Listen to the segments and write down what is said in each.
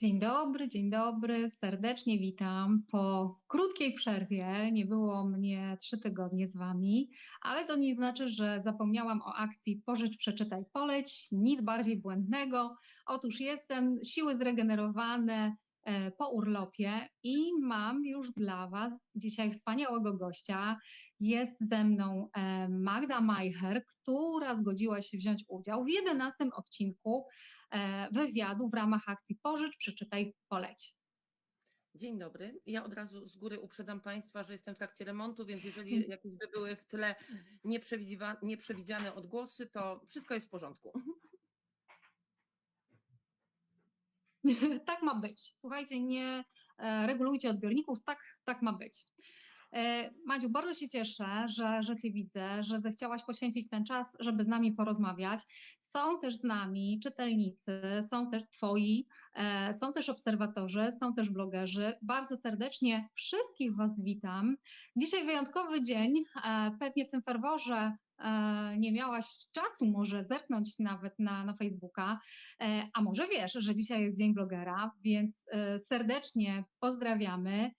Dzień dobry, dzień dobry, serdecznie witam. Po krótkiej przerwie nie było mnie trzy tygodnie z Wami, ale to nie znaczy, że zapomniałam o akcji Pożycz, przeczytaj, poleć. Nic bardziej błędnego. Otóż jestem, siły zregenerowane e, po urlopie i mam już dla Was dzisiaj wspaniałego gościa. Jest ze mną e, Magda Majcher, która zgodziła się wziąć udział w 11 odcinku wywiadu w ramach akcji Pożycz, przeczytaj, poleć. Dzień dobry. Ja od razu z góry uprzedzam Państwa, że jestem w trakcie remontu, więc jeżeli jakieś by były w tle nieprzewidziwa- nieprzewidziane odgłosy, to wszystko jest w porządku. tak ma być. Słuchajcie, nie e, regulujcie odbiorników, tak, tak ma być. E, Madziu, bardzo się cieszę, że, że Cię widzę, że zechciałaś poświęcić ten czas, żeby z nami porozmawiać. Są też z nami czytelnicy, są też Twoi, e, są też obserwatorzy, są też blogerzy. Bardzo serdecznie wszystkich Was witam. Dzisiaj wyjątkowy dzień, e, pewnie w tym ferworze e, nie miałaś czasu może zerknąć nawet na, na Facebooka, e, a może wiesz, że dzisiaj jest Dzień Blogera, więc e, serdecznie pozdrawiamy.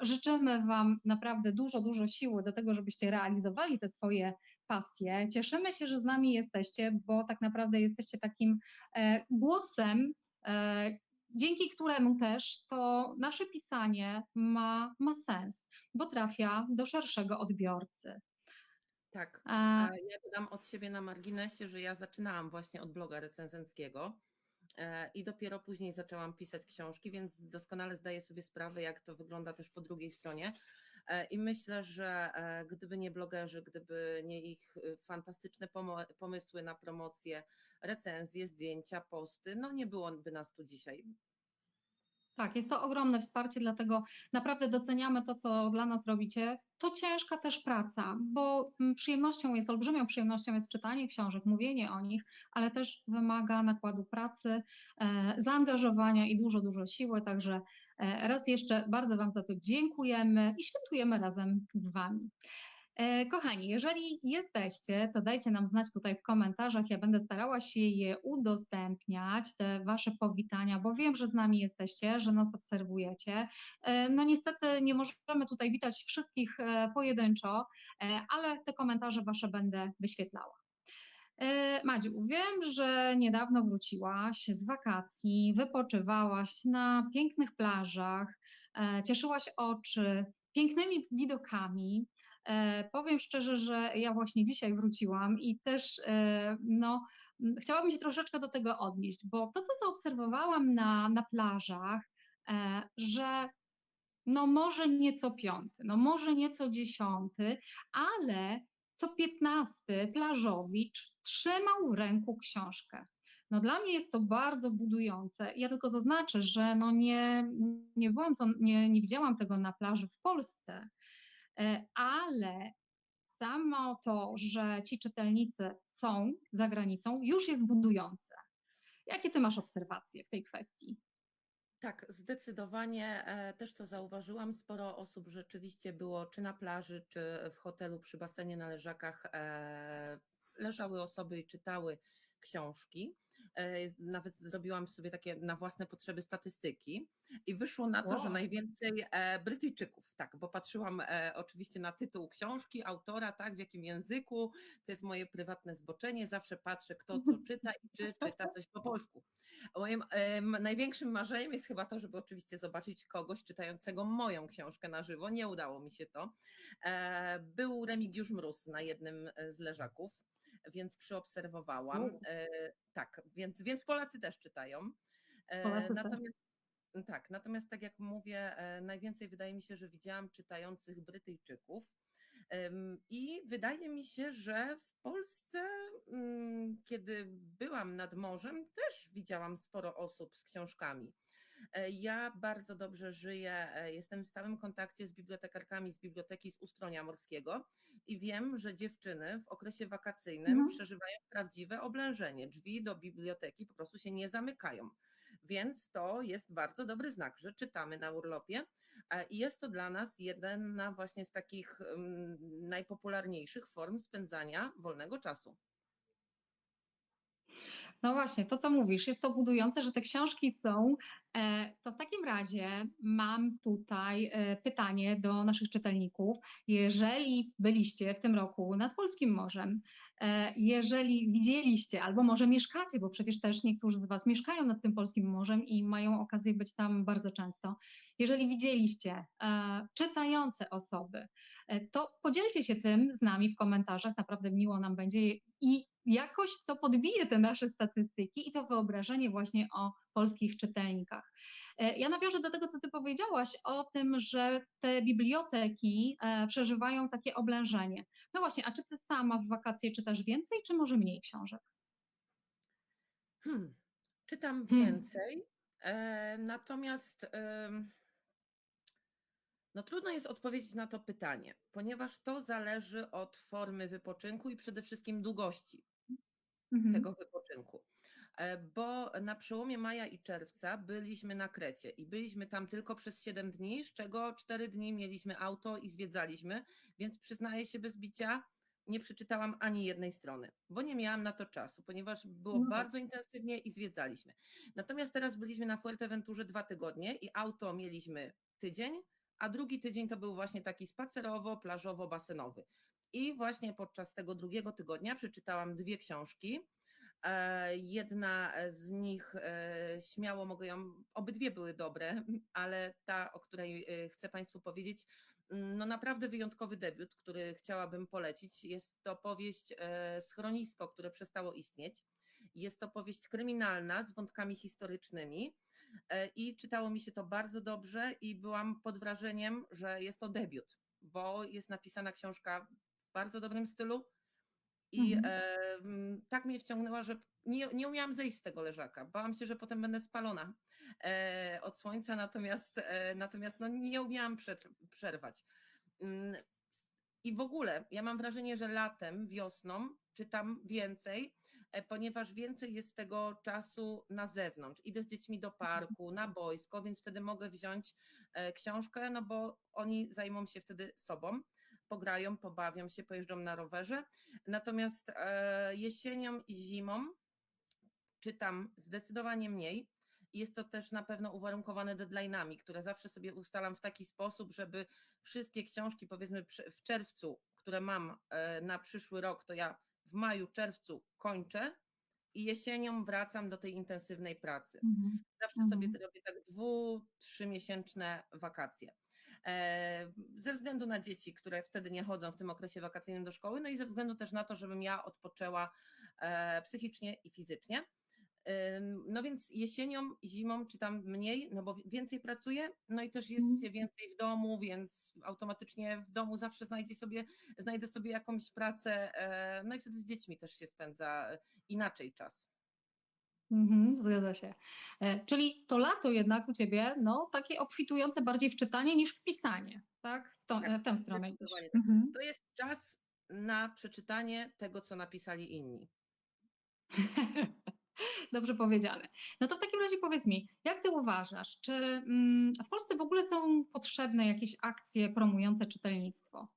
Życzymy Wam naprawdę dużo, dużo siły do tego, żebyście realizowali te swoje pasje. Cieszymy się, że z nami jesteście, bo tak naprawdę jesteście takim e, głosem, e, dzięki któremu też to nasze pisanie ma, ma sens, bo trafia do szerszego odbiorcy. Tak. A ja dodam od siebie na marginesie, że ja zaczynałam właśnie od bloga recenzenckiego e, i dopiero później zaczęłam pisać książki, więc doskonale zdaję sobie sprawę, jak to wygląda też po drugiej stronie. E, I myślę, że e, gdyby nie blogerzy, gdyby nie ich e, fantastyczne pomysły na promocję, recenzje, zdjęcia, posty, no nie byłoby nas tu dzisiaj. Tak, jest to ogromne wsparcie, dlatego naprawdę doceniamy to, co dla nas robicie. To ciężka też praca, bo mm, przyjemnością jest, olbrzymią przyjemnością jest czytanie książek, mówienie o nich, ale też wymaga nakładu pracy, e, zaangażowania i dużo, dużo siły. Także e, raz jeszcze bardzo Wam za to dziękujemy i świętujemy razem z Wami. E, Kochani, jeżeli jesteście, to dajcie nam znać tutaj w komentarzach. Ja będę starała się je udostępniać, te Wasze powitania, bo wiem, że z nami jesteście, że nas obserwujecie. E, No niestety nie możemy tutaj witać wszystkich e, pojedynczo, ale te komentarze Wasze będę wyświetlała. Madziu, wiem, że niedawno wróciłaś z wakacji, wypoczywałaś na pięknych plażach, cieszyłaś oczy pięknymi widokami. E, Powiem szczerze, że ja właśnie dzisiaj wróciłam i też e, no, chciałabym się troszeczkę do tego odnieść, bo to, co zaobserwowałam na, na plażach, e, że no może nie co piąty, no może nie co dziesiąty, ale co piętnasty plażowicz trzymał w ręku książkę. No dla mnie jest to bardzo budujące. Ja tylko zaznaczę, że no nie, nie byłam to, nie, nie widziałam tego na plaży w Polsce, ale samo to, że ci czytelnicy są za granicą, już jest budujące. Jakie ty masz obserwacje w tej kwestii? Tak, zdecydowanie e, też to zauważyłam. Sporo osób rzeczywiście było czy na plaży, czy w hotelu przy basenie na leżakach. e, Leżały osoby i czytały książki. E, Nawet zrobiłam sobie takie na własne potrzeby statystyki i wyszło na to, że Wow. najwięcej e, Brytyjczyków, tak, bo patrzyłam e, oczywiście na tytuł książki, autora, tak, w jakim języku. To jest moje prywatne zboczenie. Zawsze patrzę, kto co czyta i czy czyta coś po polsku. Moim największym marzeniem jest chyba to, żeby oczywiście zobaczyć kogoś czytającego moją książkę na żywo. Nie udało mi się to. Był Remigiusz Mróz na jednym z leżaków, więc przyobserwowałam. U. E, Tak, więc, więc Polacy też czytają. E, Polacy też. Natomiast tak, natomiast tak jak mówię, e, najwięcej wydaje mi się, że widziałam czytających Brytyjczyków. I wydaje mi się, że w Polsce, mm, kiedy byłam nad morzem, też widziałam sporo osób z książkami. Ja bardzo dobrze żyję, jestem w stałym kontakcie z bibliotekarkami z biblioteki z Ustronia Morskiego i wiem, że dziewczyny w okresie wakacyjnym Mhm. przeżywają prawdziwe oblężenie. Drzwi do biblioteki po prostu się nie zamykają. Więc to jest bardzo dobry znak, że czytamy na urlopie e, i jest to dla nas jedna właśnie z takich mm, najpopularniejszych form spędzania wolnego czasu. No właśnie, to co mówisz, jest to budujące, że te książki są. E, To w takim razie mam tutaj e, pytanie do naszych czytelników. Jeżeli byliście w tym roku nad Polskim Morzem, e, jeżeli widzieliście, albo może mieszkacie, bo przecież też niektórzy z Was mieszkają nad tym Polskim Morzem i mają okazję być tam bardzo często, jeżeli widzieliście czytające osoby, to podzielcie się tym z nami w komentarzach, naprawdę miło nam będzie i jakoś to podbije te nasze statystyki i to wyobrażenie właśnie o polskich czytelnikach. E, Ja nawiążę do tego, co ty powiedziałaś o tym, że te biblioteki e, przeżywają takie oblężenie. No właśnie, a czy ty sama w wakacje czytasz więcej, czy może mniej książek? Hmm, czytam Hmm. więcej, e, natomiast no trudno jest odpowiedzieć na to pytanie, ponieważ to zależy od formy wypoczynku i przede wszystkim długości Mhm. tego wypoczynku. E, Bo na przełomie maja i czerwca byliśmy na Krecie i byliśmy tam tylko przez 7 dni, z czego 4 dni mieliśmy auto i zwiedzaliśmy, więc przyznaję się bez bicia, nie przeczytałam ani jednej strony, bo nie miałam na to czasu, ponieważ było No tak. bardzo intensywnie i zwiedzaliśmy. Natomiast teraz byliśmy na Fuerteventurze dwa tygodnie i auto mieliśmy tydzień, a drugi tydzień to był właśnie taki spacerowo-plażowo-basenowy. I właśnie podczas tego drugiego tygodnia przeczytałam dwie książki. E, Jedna z nich e, śmiało mogę ją, obydwie były dobre, ale ta, o której e, chcę Państwu powiedzieć, mm, no naprawdę wyjątkowy debiut, który chciałabym polecić. Jest to powieść Schronisko, które przestało istnieć. Jest to powieść kryminalna z wątkami historycznymi i czytało mi się to bardzo dobrze i byłam pod wrażeniem, że jest to debiut, bo jest napisana książka bardzo dobrym stylu i Mhm. e, tak mnie wciągnęła, że nie, nie umiałam zejść z tego leżaka. Bałam się, że potem będę spalona e, od słońca, natomiast, e, natomiast no, nie umiałam przerwać. Mm, I w ogóle ja mam wrażenie, że latem, wiosną czytam więcej, e, ponieważ więcej jest tego czasu na zewnątrz. Idę z dziećmi do parku, na boisko, więc wtedy mogę wziąć e, książkę, no bo oni zajmą się wtedy sobą, pograją, pobawią się, pojeżdżą na rowerze. Natomiast e, jesienią i zimą czytam zdecydowanie mniej. Jest to też na pewno uwarunkowane deadline'ami, które zawsze sobie ustalam w taki sposób, żeby wszystkie książki, powiedzmy w czerwcu, które mam e, na przyszły rok, to ja w maju, czerwcu kończę i jesienią wracam do tej intensywnej pracy. Mhm. Zawsze sobie Mhm. robię tak dwu, trzymiesięczne wakacje. E, Ze względu na dzieci, które wtedy nie chodzą w tym okresie wakacyjnym do szkoły, no i ze względu też na to, żebym ja odpoczęła e, psychicznie i fizycznie. Ym, No więc jesienią, zimą czytam mniej, no bo więcej pracuję, no i też jest Mhm. się więcej w domu, więc automatycznie w domu zawsze znajdzie sobie, znajdę sobie jakąś pracę, e, no i wtedy z dziećmi też się spędza e, inaczej czas. Mhm, zgadza się. E, Czyli to lato jednak u ciebie, no, takie obfitujące bardziej w czytanie niż w pisanie, tak? W, tą, Tak, w tę stronę tak. Mhm. To jest czas na przeczytanie tego, co napisali inni. Dobrze powiedziane. No to w takim razie powiedz mi, jak ty uważasz, czy mm, w Polsce w ogóle są potrzebne jakieś akcje promujące czytelnictwo?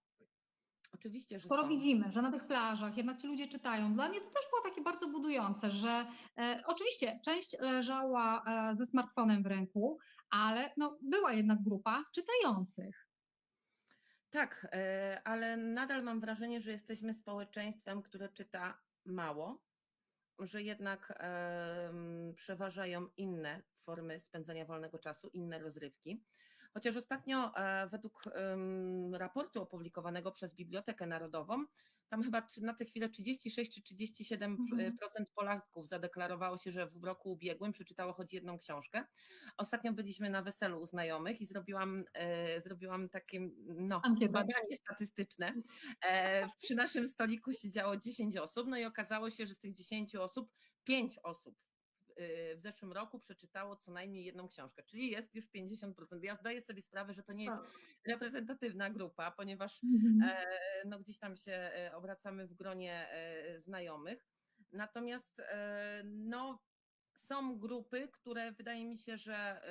Oczywiście, że Skoro są. widzimy, że na tych plażach jednak ci ludzie czytają, dla mnie to też było takie bardzo budujące, że e, oczywiście część leżała e, ze smartfonem w ręku, ale no, była jednak grupa czytających. Tak, e, ale nadal mam wrażenie, że jesteśmy społeczeństwem, które czyta mało, że jednak em, przeważają inne formy spędzania wolnego czasu, inne rozrywki. Chociaż ostatnio e, według raportu opublikowanego przez Bibliotekę Narodową, tam chyba na tę chwilę 36 czy 37% Mhm. Polaków zadeklarowało się, że w roku ubiegłym przeczytało choć jedną książkę. Ostatnio byliśmy na weselu u znajomych i zrobiłam, e, zrobiłam takie no, badanie statystyczne. E, przy naszym stoliku siedziało 10 osób, no i okazało się, że z tych 10 osób 5 osób w- w zeszłym roku przeczytało co najmniej jedną książkę, czyli jest już 50%. Ja zdaję sobie sprawę, że to nie jest reprezentatywna grupa, ponieważ Mhm. e, no gdzieś tam się e, obracamy w gronie e, znajomych. Natomiast no, są grupy, które wydaje mi się, że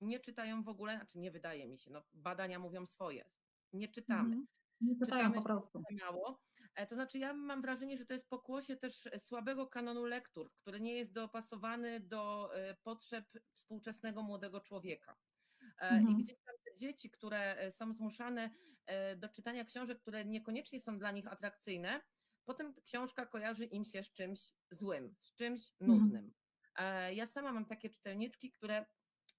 nie czytają w ogóle, znaczy nie wydaje mi się, no, badania mówią swoje. Nie czytamy. Mhm. Nie czytają Czytamy po prostu. mało. E, To znaczy, ja mam wrażenie, że to jest pokłosie też słabego kanonu lektur, który nie jest dopasowany do e, potrzeb współczesnego młodego człowieka. E, I Mhm. gdzieś tam te dzieci, które są zmuszane do czytania książek, które niekoniecznie są dla nich atrakcyjne, potem książka kojarzy im się z czymś złym, z czymś Mhm. nudnym. E, Ja sama mam takie czytelniczki, które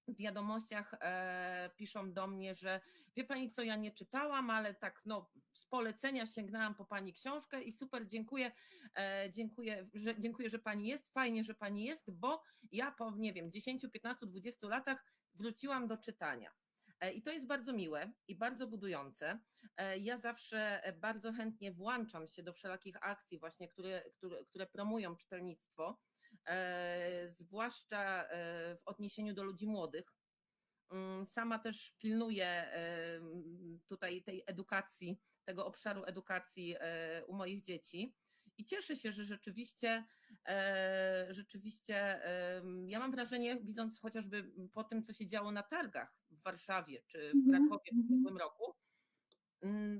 w wiadomościach e, piszą do mnie, że wie pani co, ja nie czytałam, ale tak no z polecenia sięgnęłam po pani książkę i super, dziękuję, e, dziękuję, że, dziękuję, że pani jest, fajnie, że pani jest, bo ja po, nie wiem, 10, 15, 20 latach wróciłam do czytania. E, I to jest bardzo miłe i bardzo budujące. E, Ja zawsze e, bardzo chętnie włączam się do wszelakich akcji, właśnie, które, które, które promują czytelnictwo, zwłaszcza e, w odniesieniu do ludzi młodych. Mm, Sama też pilnuję e, tutaj tej edukacji, tego obszaru edukacji e, u moich dzieci. I cieszę się, że rzeczywiście, e, rzeczywiście, ja mam wrażenie, widząc chociażby po tym, co się działo na targach w Warszawie czy w Mhm. Krakowie w Mhm. ubiegłym roku,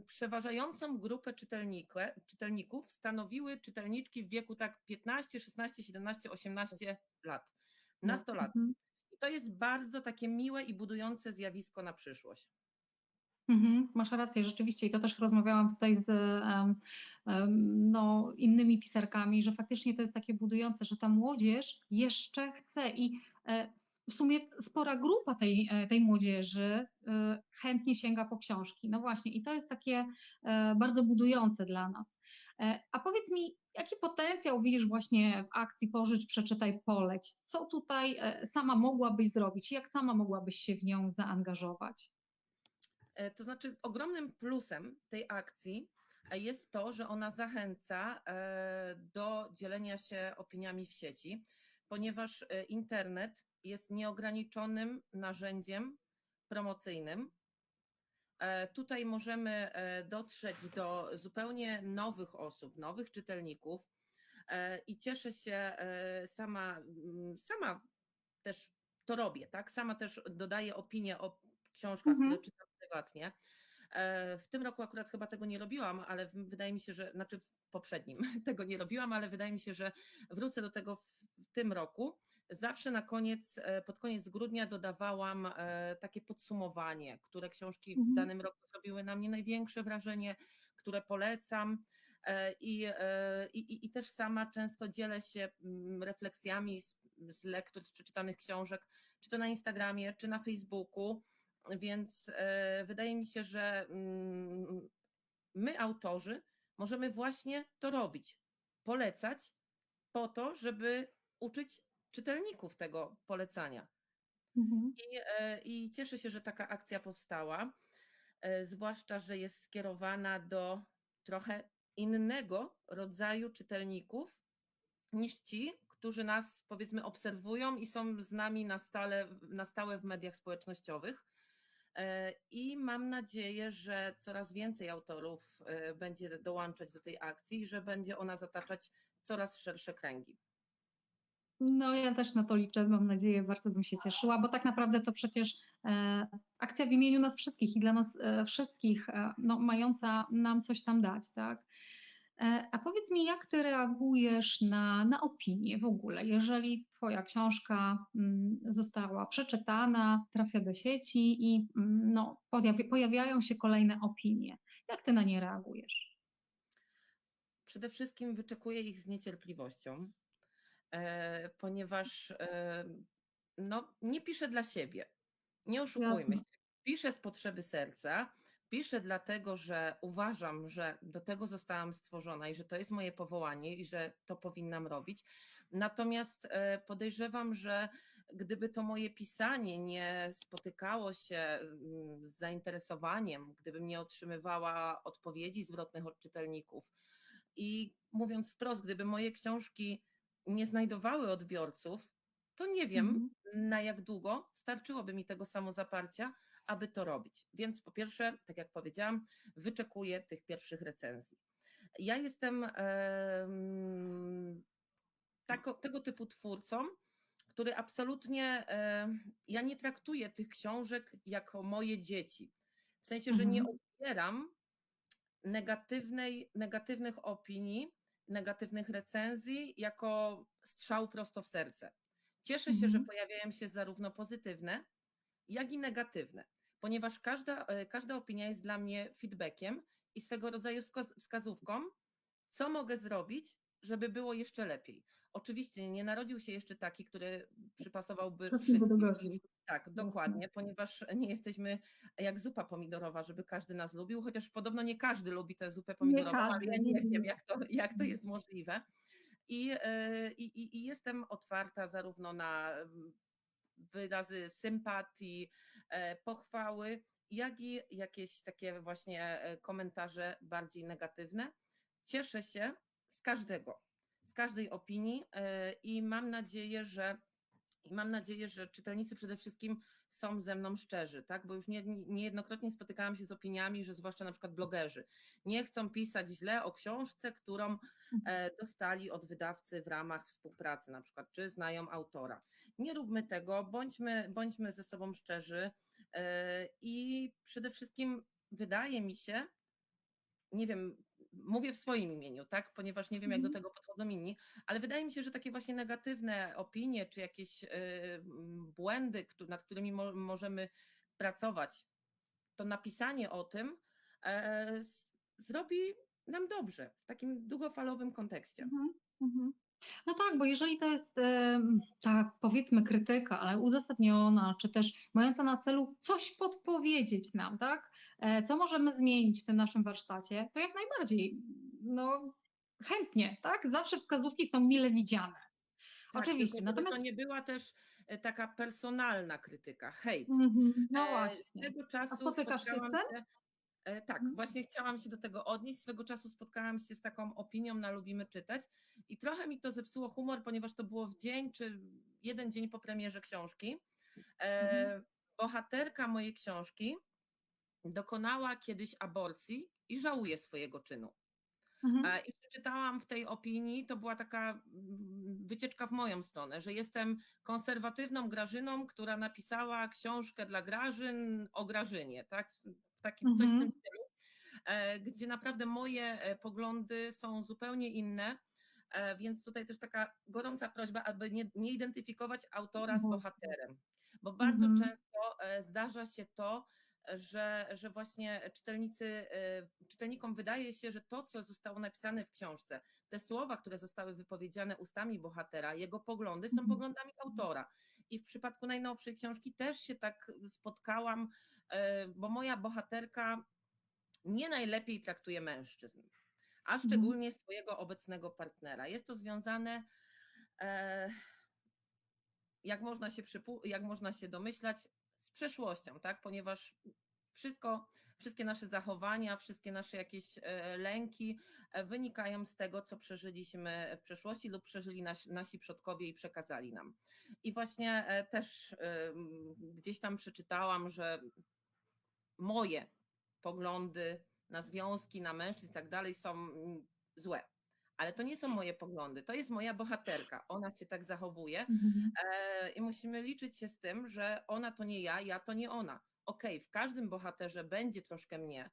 przeważającą grupę czytelników stanowiły czytelniczki w wieku tak 15, 16, 17, 18 lat, nastolatki. Mhm. I to jest bardzo takie miłe i budujące zjawisko na przyszłość. Mhm, masz rację, rzeczywiście. I to też rozmawiałam tutaj z em, em, no, innymi pisarkami, że faktycznie to jest takie budujące, że ta młodzież jeszcze chce i e, w sumie spora grupa tej, e, tej młodzieży e, chętnie sięga po książki. No właśnie, i to jest takie e, bardzo budujące dla nas. E, A powiedz mi, jaki potencjał widzisz właśnie w akcji Pożycz, Przeczytaj, Poleć? Co tutaj e, sama mogłabyś zrobić? Jak sama mogłabyś się w nią zaangażować? E, To znaczy, ogromnym plusem tej akcji e, jest to, że ona zachęca e, do dzielenia się opiniami w sieci, ponieważ internet jest nieograniczonym narzędziem promocyjnym. Tutaj możemy dotrzeć do zupełnie nowych osób, nowych czytelników i cieszę się sama, mm, sama też to robię, tak? Sama też dodaję opinię o książkach, Mhm. które czytam prywatnie. E, W tym roku akurat chyba tego nie robiłam, ale wydaje mi się, że, znaczy w poprzednim tego nie robiłam, ale wydaje mi się, że wrócę do tego w, tym roku. Zawsze na koniec, e, pod koniec grudnia dodawałam e, takie podsumowanie, które książki w Mhm. danym roku zrobiły na mnie największe wrażenie, które polecam. I, i, i- I też sama często dzielę się mm, refleksjami z, z lektur, z przeczytanych książek, czy to na Instagramie, czy na Facebooku. Więc e, wydaje mi się, że mm, my, autorzy, możemy właśnie to robić. Polecać po to, żeby uczyć czytelników tego polecania. Mhm. I, e, I cieszę się, że taka akcja powstała, e, zwłaszcza, że jest skierowana do trochę innego rodzaju czytelników niż ci, którzy nas powiedzmy obserwują i są z nami na stale, na stałe w mediach społecznościowych. E, I mam nadzieję, że coraz więcej autorów e, będzie dołączać do tej akcji i że będzie ona zataczać coraz szersze kręgi. No, ja też na to liczę, mam nadzieję, bardzo bym się cieszyła, bo tak naprawdę to przecież e, akcja w imieniu nas wszystkich i dla nas e, wszystkich, e, no, mająca nam coś tam dać, tak? E, a powiedz mi, jak ty reagujesz na, na opinie w ogóle, jeżeli twoja książka mm, została przeczytana, trafia do sieci i mm, no, pojawi, pojawiają się kolejne opinie. Jak ty na nie reagujesz? Przede wszystkim wyczekuję ich z niecierpliwością, e, ponieważ e, no, nie piszę dla siebie. Nie oszukujmy Jasne. się. Piszę z potrzeby serca. Piszę dlatego, że uważam, że do tego zostałam stworzona i że to jest moje powołanie i że to powinnam robić. Natomiast e, podejrzewam, że gdyby to moje pisanie nie spotykało się mm, z zainteresowaniem, gdybym nie otrzymywała odpowiedzi zwrotnych od czytelników i mówiąc wprost, gdyby moje książki nie znajdowały odbiorców, to nie wiem, Mhm. na jak długo starczyłoby mi tego samozaparcia, aby to robić. Więc po pierwsze, tak jak powiedziałam, wyczekuję tych pierwszych recenzji. Ja jestem em, tako, tego typu twórcą, który absolutnie, ja nie traktuję tych książek jako moje dzieci. W sensie, że nie Mhm. odbieram negatywnej, negatywnych opinii, negatywnych recenzji jako strzał prosto w serce. Cieszę się, że Mhm. pojawiają się zarówno pozytywne, jak i negatywne, ponieważ każda, e, każda opinia jest dla mnie feedbackiem i swego rodzaju wskaz- wskazówką, co mogę zrobić, żeby było jeszcze lepiej. Oczywiście nie narodził się jeszcze taki, który przypasowałby Wszystkim. Tak, dokładnie, ponieważ nie jesteśmy jak zupa pomidorowa, żeby każdy nas lubił, chociaż podobno nie każdy lubi tę zupę Nie pomidorową, ale każdy, ja nie nie wiem, jak to, jak to jest możliwe. I, e, i, i- i jestem otwarta zarówno na mm, wyrazy sympatii, pochwały, jak i jakieś takie właśnie e, komentarze bardziej negatywne. Cieszę się z każdego, z każdej opinii e, i mam nadzieję, że i mam nadzieję, że czytelnicy przede wszystkim są ze mną szczerzy, tak? Bo już nie, nie- niejednokrotnie spotykałam się z opiniami, że zwłaszcza na przykład blogerzy nie chcą pisać źle o książce, którą e, dostali od wydawcy w ramach współpracy, na przykład, czy znają autora. Nie róbmy tego, bądźmy, bądźmy ze sobą szczerzy e, i przede wszystkim wydaje mi się, nie wiem, mówię w swoim imieniu, tak, ponieważ nie wiem, jak do Mhm. tego podchodzą inni, ale wydaje mi się, że takie właśnie negatywne opinie, czy jakieś mm, błędy, nad którymi mo- możemy pracować, to napisanie o tym e, zrobi nam dobrze w takim długofalowym kontekście. Mhm, mhm. No tak, bo jeżeli to jest em, tak powiedzmy krytyka, ale uzasadniona, czy też mająca na celu coś podpowiedzieć nam, tak? E, Co możemy zmienić w tym naszym warsztacie, to jak najbardziej, no chętnie, tak? Zawsze wskazówki są mile widziane. Tak, Oczywiście, żeby to natomiast nie była też e, taka personalna krytyka, hejt. Mhm, no E, właśnie. Swego A czasu spotykasz się z tym? E, tak, Mhm. właśnie chciałam się do tego odnieść. Swego czasu spotkałam się z taką opinią na Lubimy Czytać i trochę mi to zepsuło humor, ponieważ to było w dzień, czy jeden dzień po premierze książki. Mhm. E, bohaterka mojej książki dokonała kiedyś aborcji i żałuje swojego czynu. Mhm. E, I przeczytałam w tej opinii, to była taka mm, wycieczka w moją stronę, że jestem konserwatywną Grażyną, która napisała książkę dla Grażyn o Grażynie, tak? W w takim coś w tym Mhm. stylu, e, gdzie naprawdę moje e, poglądy są zupełnie inne. e, Więc tutaj też taka gorąca prośba, aby nie, nie identyfikować autora z Właśnie. bohaterem, bo bardzo Mhm. często e, zdarza się to, że, że właśnie czytelnicy, czytelnikom wydaje się, że to, co zostało napisane w książce, te słowa, które zostały wypowiedziane ustami bohatera, jego poglądy są Mhm. poglądami autora. I w przypadku najnowszej książki też się tak spotkałam, bo moja bohaterka nie najlepiej traktuje mężczyzn, a Mhm. szczególnie swojego obecnego partnera. Jest to związane, e, jak można się, jak można się domyślać, z przeszłością, tak? Ponieważ wszystko, wszystkie nasze zachowania, wszystkie nasze jakieś e, lęki e, wynikają z tego, co przeżyliśmy w przeszłości lub przeżyli nasi, nasi przodkowie i przekazali nam. I właśnie e, też e, gdzieś tam przeczytałam, że moje poglądy na związki, na mężczyzn i tak dalej są mm, złe. Ale to nie są moje poglądy, to jest moja bohaterka. Ona się tak zachowuje Mhm. e, i musimy liczyć się z tym, że ona to nie ja, ja to nie ona. Okej, w każdym bohaterze będzie troszkę mnie,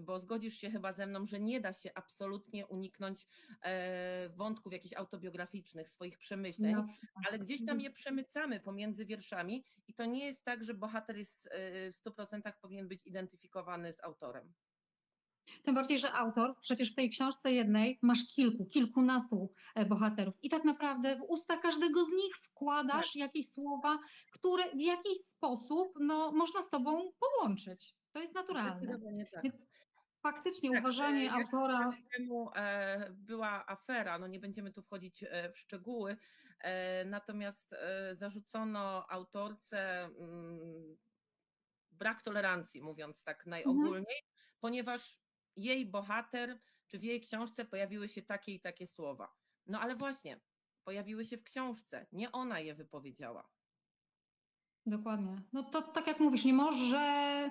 bo zgodzisz się chyba ze mną, że nie da się absolutnie uniknąć e, wątków jakichś autobiograficznych, swoich przemyśleń, Jasne. ale gdzieś tam je przemycamy pomiędzy wierszami i to nie jest tak, że bohater jest e, w 100% powinien być identyfikowany z autorem. Tym bardziej, że autor przecież w tej książce jednej masz kilku, kilkunastu e, bohaterów i tak naprawdę w usta każdego z nich wkładasz jakieś słowa, które w jakiś sposób no, można z tobą połączyć. To jest naturalne. Tak. Więc faktycznie Tak, uważanie e, autora. temu e, była afera, no nie będziemy tu wchodzić e, w szczegóły, natomiast zarzucono autorce mm, brak tolerancji, mówiąc tak najogólniej, ponieważ jej bohater, czy w jej książce pojawiły się takie i takie słowa. No ale właśnie, pojawiły się w książce, nie ona je wypowiedziała. Dokładnie. No to tak jak mówisz, nie może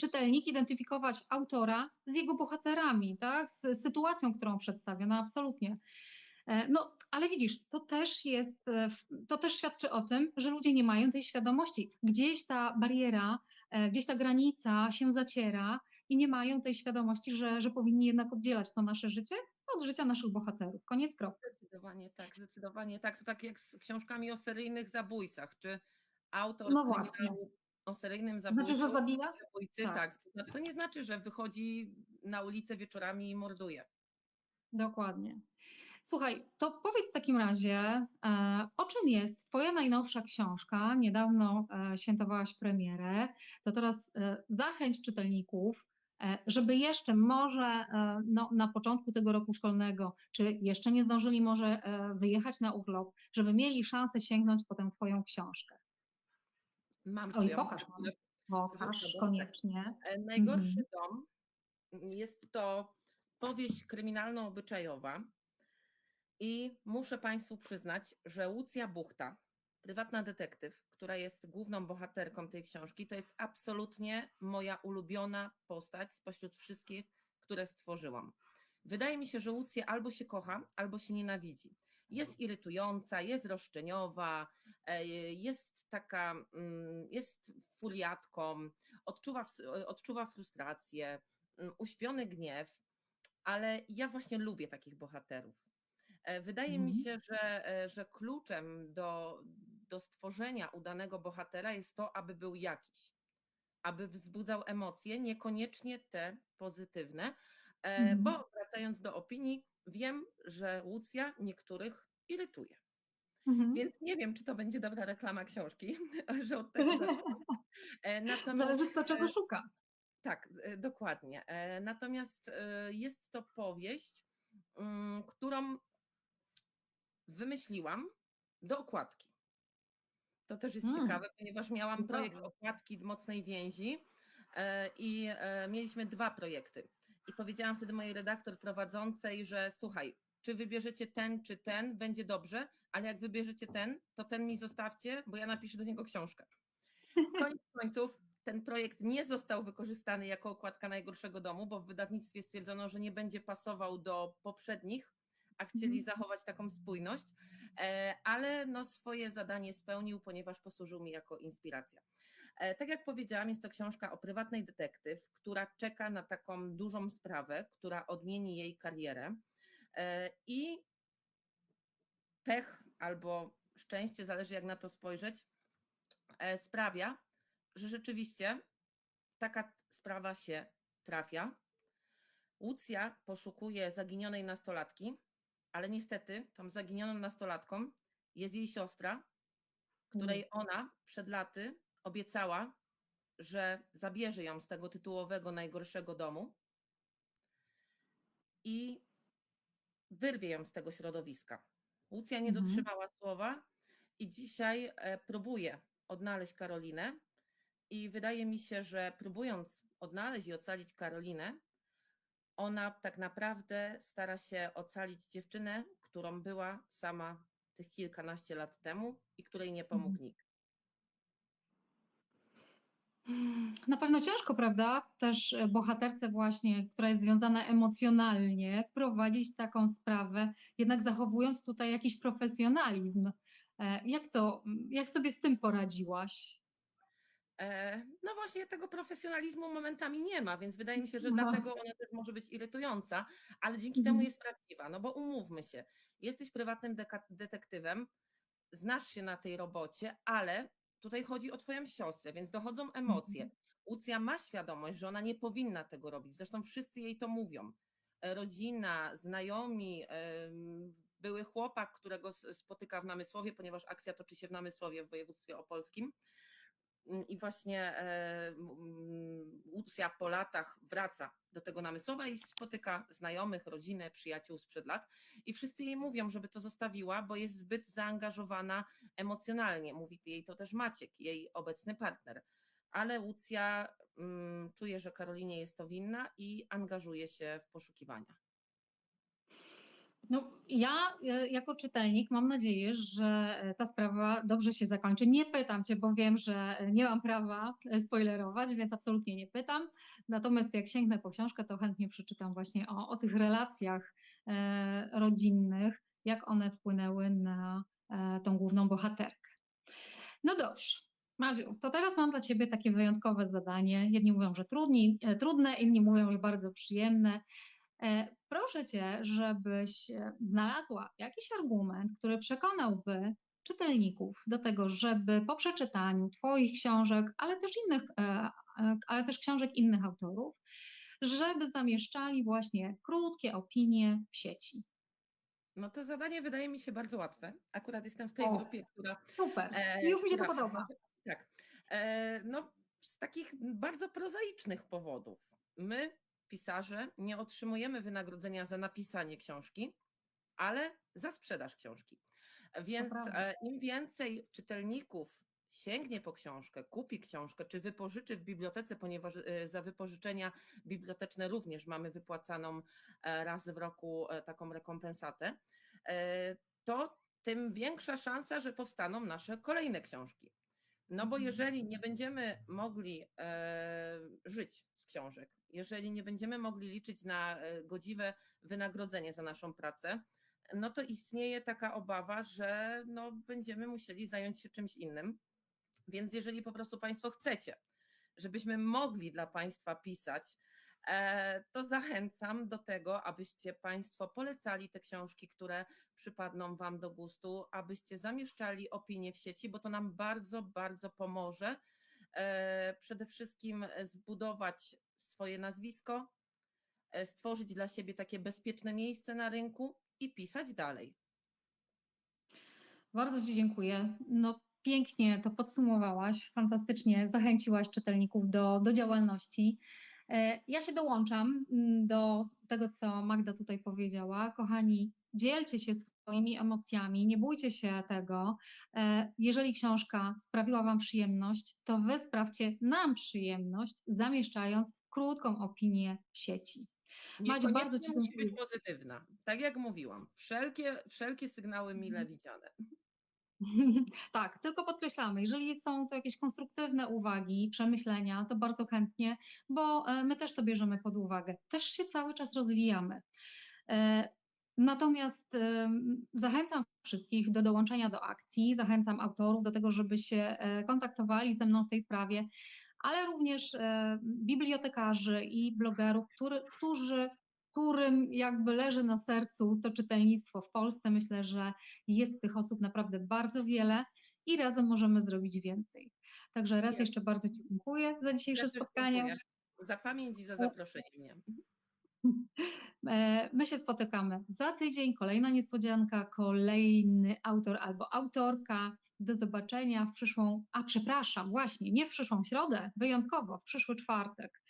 czytelnik identyfikować autora z jego bohaterami, tak? Z sytuacją, którą przedstawia, no absolutnie. E, No, ale widzisz, to też jest, e, to też świadczy o tym, że ludzie nie mają tej świadomości. Gdzieś ta bariera, e, gdzieś ta granica się zaciera i nie mają tej świadomości, że, że powinni jednak oddzielać to nasze życie od życia naszych bohaterów. Koniec, kropka. Zdecydowanie tak, zdecydowanie tak. To tak jak z książkami o seryjnych zabójcach, czy autor No właśnie. o seryjnym Znaczy, zabójcy, że zabija? zabójcy Tak. tak. To nie znaczy, że wychodzi na ulicę wieczorami i morduje. Dokładnie. Słuchaj, to powiedz w takim razie, e, o czym jest Twoja najnowsza książka? Niedawno e, świętowałaś premierę. To teraz e, zachęć czytelników, żeby jeszcze może no, na początku tego roku szkolnego, czy jeszcze nie zdążyli może wyjechać na urlop, żeby mieli szansę sięgnąć po tę Twoją książkę. Mam O, i ją. pokaż. Pokaż koniecznie. E, Najgorszy Mhm. dom jest to powieść kryminalno-obyczajowa i muszę Państwu przyznać, że Łucja Buchta, prywatna detektyw, która jest główną bohaterką tej książki, to jest absolutnie moja ulubiona postać spośród wszystkich, które stworzyłam. Wydaje mi się, że Łucję albo się kocha, albo się nienawidzi. Jest irytująca, jest roszczeniowa, e, jest taka, mm, jest furiatką, odczuwa, odczuwa frustrację, mm, uśpiony gniew, ale ja właśnie lubię takich bohaterów. E, Wydaje mi Mhm. się, że, e, że kluczem do, do stworzenia udanego bohatera jest to, aby był jakiś, aby wzbudzał emocje, niekoniecznie te pozytywne, e, Mhm. bo wracając do opinii, wiem, że Łucja niektórych irytuje. Mhm. Więc nie wiem, czy to będzie dobra reklama książki, że od tego zaczęłam. E, Natomiast Zależy kto czego szuka. tak, e, dokładnie. E, Natomiast e, jest to powieść, mm, którą wymyśliłam do okładki. To też jest Mm, ciekawe, ponieważ miałam projekt okładki mocnej więzi e, i e, mieliśmy dwa projekty. I powiedziałam wtedy mojej redaktor prowadzącej, że słuchaj, czy wybierzecie ten, czy ten, będzie dobrze, ale jak wybierzecie ten, to ten mi zostawcie, bo ja napiszę do niego książkę. Koniec końców ten projekt nie został wykorzystany jako okładka najgorszego domu, bo w wydawnictwie stwierdzono, że nie będzie pasował do poprzednich, a chcieli Mhm. zachować taką spójność, e, ale no swoje zadanie spełnił, ponieważ posłużył mi jako inspiracja. E, Tak jak powiedziałam, jest to książka o prywatnej detektyw, która czeka na taką dużą sprawę, która odmieni jej karierę. E, I pech albo szczęście, zależy jak na to spojrzeć, e, sprawia, że rzeczywiście taka sprawa się trafia. Łucja poszukuje zaginionej nastolatki, ale niestety tą zaginioną nastolatką jest jej siostra, której ona przed laty obiecała, że zabierze ją z tego tytułowego najgorszego domu i wyrwie ją z tego środowiska. Łucja nie Mhm. dotrzymała słowa i dzisiaj e, próbuje odnaleźć Karolinę. I wydaje mi się, że próbując odnaleźć i ocalić Karolinę, ona tak naprawdę stara się ocalić dziewczynę, którą była sama tych kilkanaście lat temu i której nie pomógł Mhm. nikt. Na pewno ciężko, prawda? Też e, bohaterce właśnie, która jest związana emocjonalnie, prowadzić taką sprawę, jednak zachowując tutaj jakiś profesjonalizm. E, Jak to, jak sobie z tym poradziłaś? E, No właśnie tego profesjonalizmu momentami nie ma, więc wydaje mi się, że No. dlatego ona też może być irytująca, ale dzięki temu Mhm. jest prawdziwa. No bo umówmy się, jesteś prywatnym detektywem, znasz się na tej robocie, ale tutaj chodzi o twoją siostrę, więc dochodzą emocje. Mhm. Łucja ma świadomość, że ona nie powinna tego robić. Zresztą wszyscy jej to mówią. E, Rodzina, znajomi, były chłopak, którego spotyka w Namysłowie, ponieważ akcja toczy się w Namysłowie w województwie opolskim. Mm, I właśnie e, Łucja po latach wraca do tego namysłowa i spotyka znajomych, rodzinę, przyjaciół sprzed lat. I wszyscy jej mówią, żeby to zostawiła, bo jest zbyt zaangażowana emocjonalnie. Mówi jej to też Maciek, jej obecny partner. Ale Łucja mm, czuje, że Karolinie jest to winna i angażuje się w poszukiwania. No, ja e, jako czytelnik mam nadzieję, że e, ta sprawa dobrze się zakończy. Nie pytam Cię, bo wiem, że nie mam prawa e, spoilerować, więc absolutnie nie pytam. Natomiast jak sięgnę po książkę, to chętnie przeczytam właśnie o, o tych relacjach e, rodzinnych, jak one wpłynęły na e, tą główną bohaterkę. No dobrze. Madziu, to teraz mam dla ciebie takie wyjątkowe zadanie. Jedni mówią, że trudni, e, trudne, inni mówią, że bardzo przyjemne. E, Proszę cię, żebyś e, znalazła jakiś argument, który przekonałby czytelników do tego, żeby po przeczytaniu twoich książek, ale też innych, e, ale też książek innych autorów, żeby zamieszczali właśnie krótkie opinie w sieci. No to zadanie wydaje mi się bardzo łatwe. Akurat jestem w tej O. grupie, która Super, E, już mi się to która- podoba. Tak. E, no, z takich bardzo prozaicznych powodów. My, pisarze, nie otrzymujemy wynagrodzenia za napisanie książki, ale za sprzedaż książki. Więc e, im więcej czytelników sięgnie po książkę, kupi książkę, czy wypożyczy w bibliotece, ponieważ e, za wypożyczenia biblioteczne również mamy wypłacaną e, raz w roku taką rekompensatę, to tym większa szansa, że powstaną nasze kolejne książki. No bo Mhm. jeżeli nie będziemy mogli e, żyć z książek, jeżeli nie będziemy mogli liczyć na e, godziwe wynagrodzenie za naszą pracę, no to istnieje taka obawa, że no, będziemy musieli zająć się czymś innym. Więc jeżeli po prostu Państwo chcecie, żebyśmy mogli dla Państwa pisać, to zachęcam do tego, abyście Państwo polecali te książki, które przypadną Wam do gustu, abyście zamieszczali opinie w sieci, bo to nam bardzo, bardzo pomoże. e, Przede wszystkim zbudować swoje nazwisko, e, stworzyć dla siebie takie bezpieczne miejsce na rynku i pisać dalej. Bardzo Ci dziękuję. No, pięknie to podsumowałaś, fantastycznie zachęciłaś czytelników do, do działalności. E, Ja się dołączam mm, do tego, co Magda tutaj powiedziała. Kochani, dzielcie się swoimi emocjami, nie bójcie się tego. E, Jeżeli książka sprawiła Wam przyjemność, to Wy sprawdźcie nam przyjemność, zamieszczając krótką opinię w sieci. Madziu, bardzo Ci musi być pozytywna. Tak jak mówiłam, wszelkie, wszelkie sygnały mile Mhm. widziane. Tak, tylko podkreślamy, jeżeli są to jakieś konstruktywne uwagi, przemyślenia, to bardzo chętnie, bo e, my też to bierzemy pod uwagę. Też się cały czas rozwijamy. E, Natomiast zachęcam wszystkich do dołączenia do akcji, zachęcam autorów do tego, żeby się e, kontaktowali ze mną w tej sprawie, ale również bibliotekarzy i blogerów, który, którzy, którym jakby leży na sercu to czytelnictwo w Polsce. Myślę, że jest tych osób naprawdę bardzo wiele i razem możemy zrobić więcej. Także raz Jasne. jeszcze bardzo Ci dziękuję za dzisiejsze Ja spotkanie. dziękuję Za pamięć i za zaproszenie mnie. E, My się spotykamy za tydzień, kolejna niespodzianka, kolejny autor albo autorka. Do zobaczenia w przyszłą, a przepraszam, właśnie, nie w przyszłą środę, wyjątkowo w przyszły czwartek.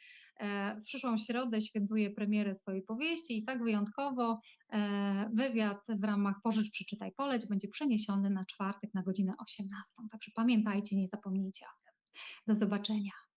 W przyszłą środę świętuję premierę swojej powieści i tak wyjątkowo e, wywiad w ramach Pożycz, Przeczytaj, Poleć będzie przeniesiony na czwartek na godzinę 18. Także pamiętajcie, nie zapomnijcie o tym. Do zobaczenia.